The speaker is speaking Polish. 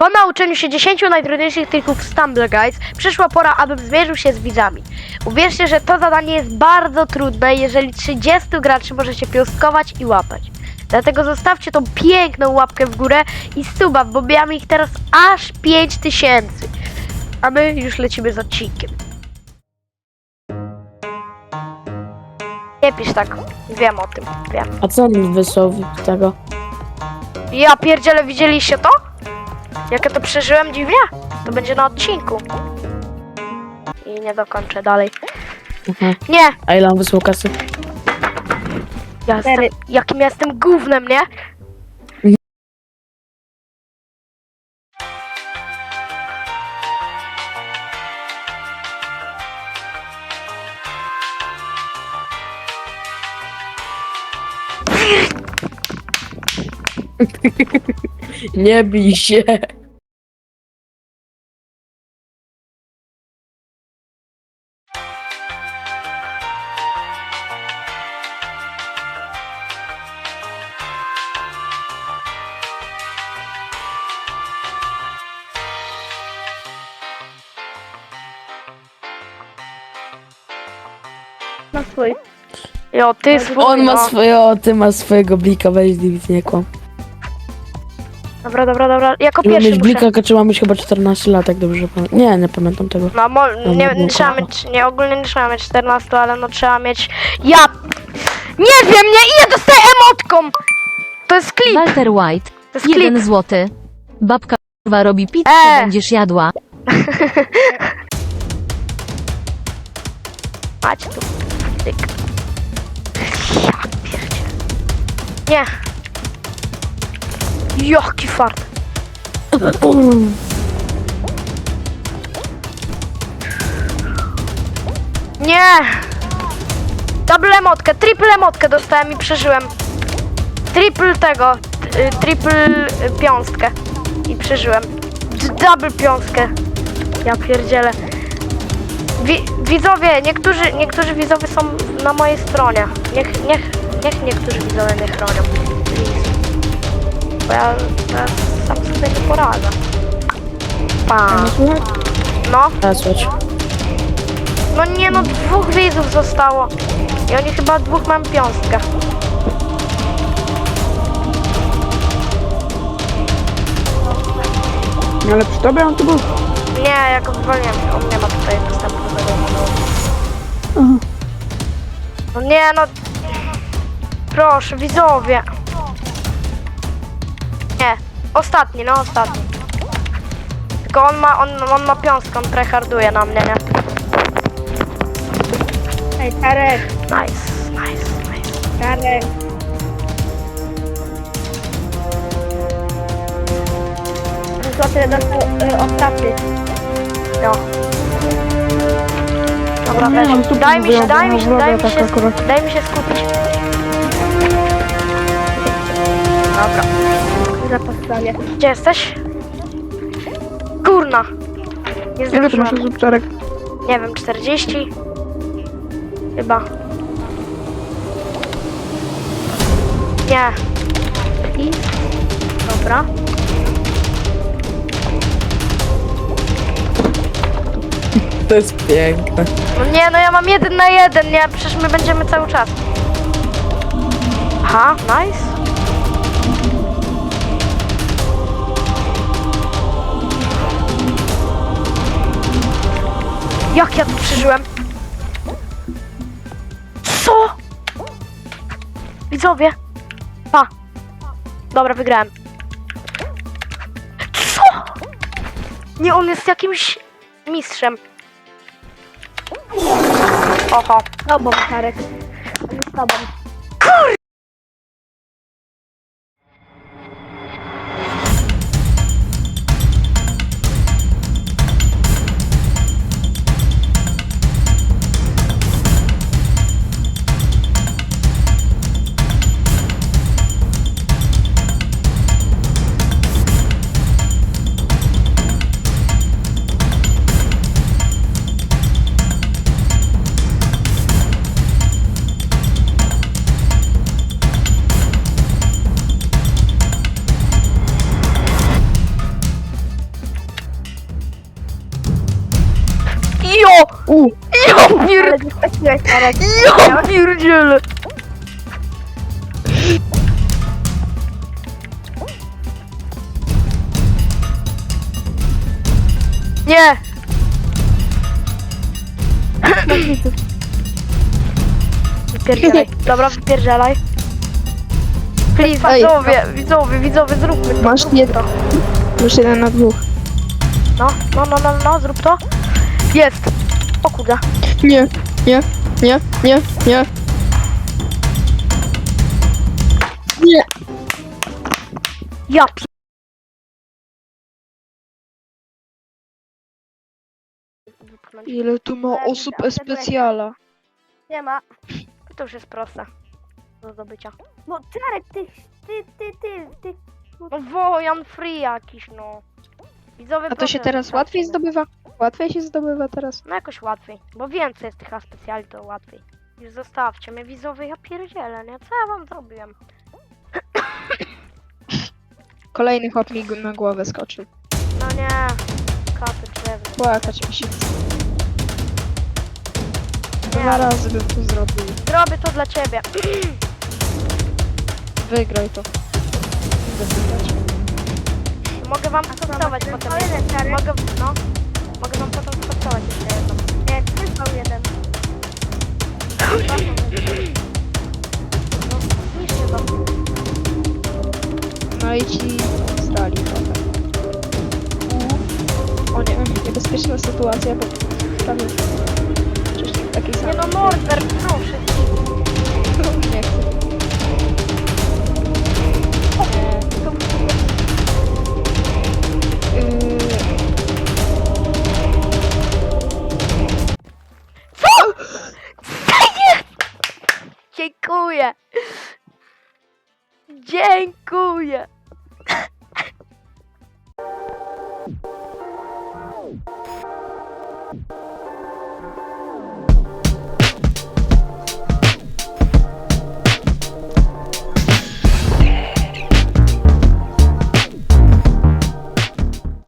Po nauczeniu się 10 najtrudniejszych trików Stumble Guys, przyszła pora, abym zmierzył się z widzami. Uwierzcie, że to zadanie jest bardzo trudne, jeżeli 30 graczy może się piąstkować i łapać. Dlatego zostawcie tą piękną łapkę w górę i suba, bo miałem ich teraz aż 5000. A my już lecimy z odcinkiem. Nie pisz tak, wiem o tym, wiem. A co on wysłał z tego? Ja pierdziele, widzieliście to? Jak ja to przeżyłem dziwnie? To będzie na odcinku. I nie dokończę dalej. Mhm. Nie! A ile on wysłał kasy? Ja jestem, jakim ja jestem gównem, nie? Nie bij się. Na swój. Jo, ty swój, On ma no. swoje, o, ty masz swojego blika, weź Divis, nie kłam. Dobra, dobra, dobra. Jako pierwszy mieć muszę... blika, trzeba mieć chyba 14 lat, jak dobrze pamiętam. Nie, nie pamiętam tego. No, mo... nie, nie nie trzeba mieć... Nie, ogólnie nie trzeba mieć 14, ale no trzeba mieć... Ja... Nie wiem, nie! Ile dostaję emotką! To jest klip! Walter White, To jest klip! jeden złoty. Babka k***wa robi pizzę, E. będziesz jadła. Chodź tu. Tyk. Ja. Nie. Jaki fart. Nie. Double emotkę, triple emotkę dostałem i przeżyłem. Triple tego, y, triple y, piąstkę i przeżyłem. Double piąstkę. Ja pierdzielę. Wi widzowie, niektórzy, niektórzy widzowie są na mojej stronie. Niech, niech, niech niektórzy widzowie mnie chronią. Bo ja, ja sam sobie nie poradzę. Pa. No, słuchaj. no nie no, dwóch widzów zostało. I oni chyba dwóch mam piąstkę. Ale przy tobie on tu był. Nie, jak wywaliłem, on nie ma tutaj dostępu No nie no. Proszę, widzowie. Nie, ostatni, no ostatni. Tylko on ma, on, on ma piąstkę, on tryharduje na mnie, nie? Ej, Tarek, Nice, nice, nice. Tarek. Złoty dostał y, ostatni. Jo. Dobra, Nie, weź. tu Daj mi się, daj mi się, daj mi się, tak akurat. daj mi się skupić. Dobra. Zapasowanie. Gdzie jesteś? Kurna. Nie Ile ty masz zdążyłem. osób? Nie wiem, 40? Chyba. Nie. I? Dobra. To jest piękne. No nie, no ja mam jeden na jeden, nie? Przecież my będziemy cały czas. Aha, nice. Jak ja to przeżyłem? Co? Widzowie. Pa. Dobra, wygrałem. Co? Nie, on jest jakimś mistrzem. Oho. Z tobą, Tarek. U, Ja Ale pier... nie straciłeś. Ja pierdzielę! Nie! Wypierdzielaj. Dobra, wypierdzielaj. Please, Ej. widzowie, widzowie, widzowie, zróbmy to. Masz zróbmy jed- to. już jeden na dwóch. No, no, no, no, no, zrób to. Jest! O kurde. Nie, nie, nie, nie, nie. Nie. Ja pi... Ile tu ma osób especjala? Nie ma. To już jest proste. Do zdobycia. No Tarek, ty, ty, ty, ty, ty. No wojan free jakiś, no. Widzowie A to się teraz łatwiej zdobywa? Łatwiej się zdobywa teraz? No jakoś łatwiej, bo więcej jest tych specjali, to łatwiej. Już zostawcie mnie, widzowie, ja pierdzielę, nie? Co ja wam zrobiłem? Kolejny chłop mi na głowę skoczył. No nie, kasy drzewne. Płakać mi się. Nie. Dwa razy bym to zrobił. Zrobię to dla ciebie. Wygraj to. Idę wygrać. Mogę wam Tylko potem. Mogę, no. Mogę wam potem skoptować jeszcze jedno. Nie, tylko jeden. No, zniszczę to. No i ci zdali trochę. O nie, niebezpieczna sytuacja, bo prawie wcześniej w takiej Nie samej. no, Norbert, proszę. Nie chcę. Dziękuję. Dziękuję.